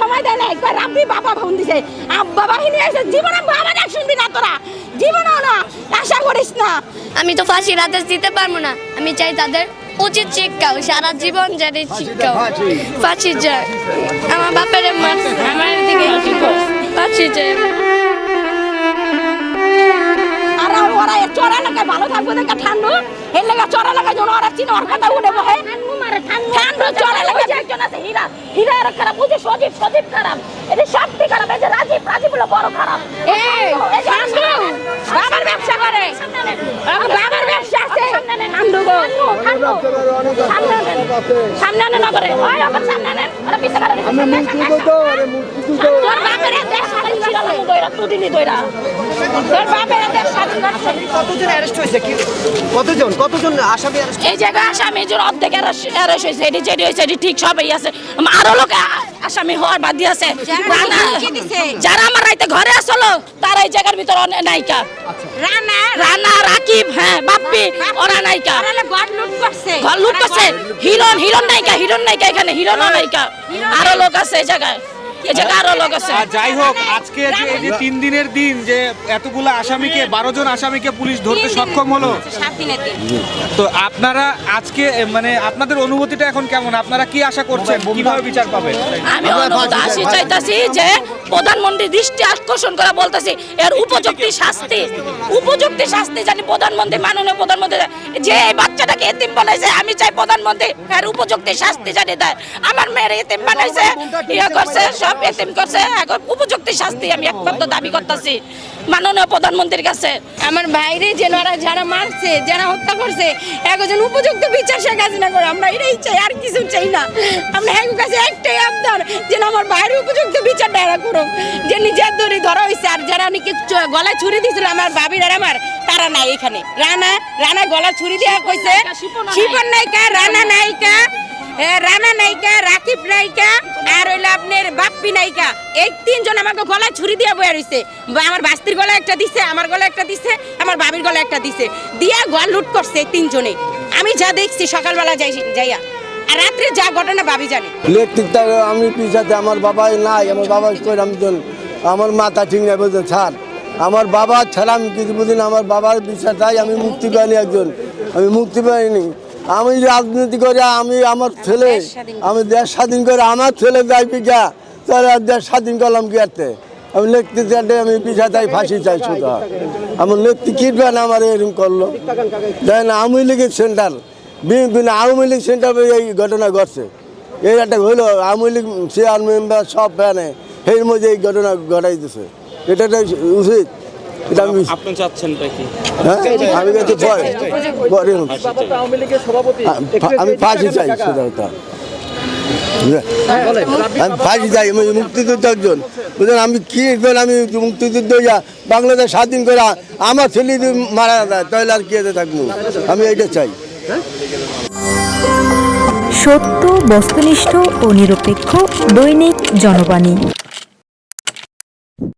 সময় দেয় না। একবার রাব্বি বাবা ফোন দিছে আব্বা বাহিনী এসে জীবনে বাবা ডাক শুনবি না তোরা। জীবনেও না আশা করিস না। আমি তো ফাঁসির আদেশ দিতে পারব না। আমি চাই তাদের উচিত শিক্ষা সারা জীবন যাতে শিক্ষা ফাঁসি যায় আমার বাপের আমার দিকে ফাঁসি যায় আর ওরা চড়া ভালো থাকবে দেখে ঠান্ডু। এর লেগে চড়া লাগায় যেন ওরা চিনে ওর কথা উঠে বহে ঠান্ডু চড়া একজন আছে হীরা। হীরা এর খারাপ বুঝে সজীব সজীব খারাপ। এটা সত্যি খারাপ এই যে রাজীব রাজীব হলো বড় খারাপ। কতজন? অ্যারেস্ট হয়েছে কি কতজন কতজন এই যে অর্ধেক হয়েছে আছে। আরও লোক আসামি হওয়ার বাদ আছে। যারা আমার রাইতে ঘরে আসলো তারা এই জায়গার ভিতর নায়িকা। রানা রানা রাকিব হ্যাঁ বাপ্পি ওরা নায়িকা। ঘর লুট করছে। হিরন হিরন নায়িকা হিরন নায়িকা এখানে। হিরন নায়িকা। আরও লোক আছে এই জায়গায়। যাই হোক আজকে যে এই যে তিন দিনের দিন যে এতগুলো আসামিকে বারো জন আসামিকে পুলিশ ধরতে সক্ষম হলো। তো আপনারা আজকে মানে আপনাদের অনুভূতিটা এখন কেমন? আপনারা কি আশা করছেন? কীভাবে বিচার পাবেন? আমি চাইতাছি যে প্রধানমন্ত্রী দৃষ্টি আকর্ষণ করা বলতেছি এর উপযুক্ত শাস্তি। উপযুক্ত শাস্তি জানি প্রধানমন্ত্রী মাননীয় প্রধানমন্ত্রী যে এই বাচ্চাটাকে এতিম বানাইছে আমি চাই প্রধানমন্ত্রী এর উপযুক্ত শাস্তি জানি দেয়। আমার মেয়ের এতিম বানাইছে ইয়ে করছে এতিম করছে। এখন উপযুক্ত শাস্তি আমি একমাত্র দাবি করতেছি। মাননীয় প্রধানমন্ত্রীর কাছে। আমার ভাইরে যেনারা যারা মারছে যারা হত্যা করছে একজন উপযুক্ত বিচার শেখ হাসিনা করে আমরা এটাই চাই আর কিছু চাই না। আমরা এক কাছে একটাই আবদার যেন আমার ভাইয়ের উপযুক্ত বিচার ডায়রা করুক। যে নিজের দড়ি ধরা হয়েছে আর যারা নাকি গলায় ছুরি দিয়েছিল আমার বাবির আর আমার তারা নাই এখানে। রানা রানা গলায় ছুরি দেওয়া কইছে। শিপন নায়িকা রানা নায়িকা রানা নায়িকা, রাকিব নায়িকা, আর হইল আপনার বাপ্পি নায়িকা। এই তিনজন আমাকে গলায় ছুরি দিয়ে বয়ে রইছে। আমার বাস্তির গলায় একটা দিছে, আমার গলায় একটা দিছে, আমার বাবির গলায় একটা দিছে। দিয়া গল লুট করছে তিনজনে। আমি যা দেখছি, সকালবেলা যাই যাইয়া। আর রাত্রে যা ঘটনা ভাবি জানে। ইলেকট্রিকটা আমি আমার বাবাই নাই, আমার বাবা কই আমি আমার মাথা ঠিক নাই বলছেন আমার বাবা ছাড়া আমি কিছু আমার বাবার বিচার চাই আমি মুক্তি পাইনি একজন। আমি মুক্তি পাইনি। আমি রাজনীতি করে আমি আমার ছেলে আমি দেশ স্বাধীন করে আমার ছেলে যাই পিঠা তাহলে দেশ স্বাধীন করলাম কি আরতে আমি লিখতে চাইতে আমি পিছা চাই ফাঁসি চাই শুধু। আমার লিখতে কিটবেন আমার এরকম করল? দেয় না আওয়ামী লীগের center BNP Awami League center এই ঘটনা ঘটছে। এই একটা হইল আওয়ামী লীগ চেয়ার মেম্বার সব ফ্যানে এর মধ্যে এই ঘটনা ঘটাই দিছে এটা উচিত। আমি আপনি চাচ্ছেন কি? হ্যাঁ আমি কাছে পরে পরে আমি ফাঁসি চাই সেটা কথা আমি ফাঁসি চাই আমি মুক্তিযুদ্ধ একজন। বুঝলেন আমি কি আমি মুক্তিযুদ্ধ বাংলাদেশ স্বাধীন করে আমার ছেলে মারা যায় তাহলে আর কি এতে থাকব? আমি এটা চাই। সত্য বস্তুনিষ্ঠ ও নিরপেক্ষ দৈনিক জনবাণী।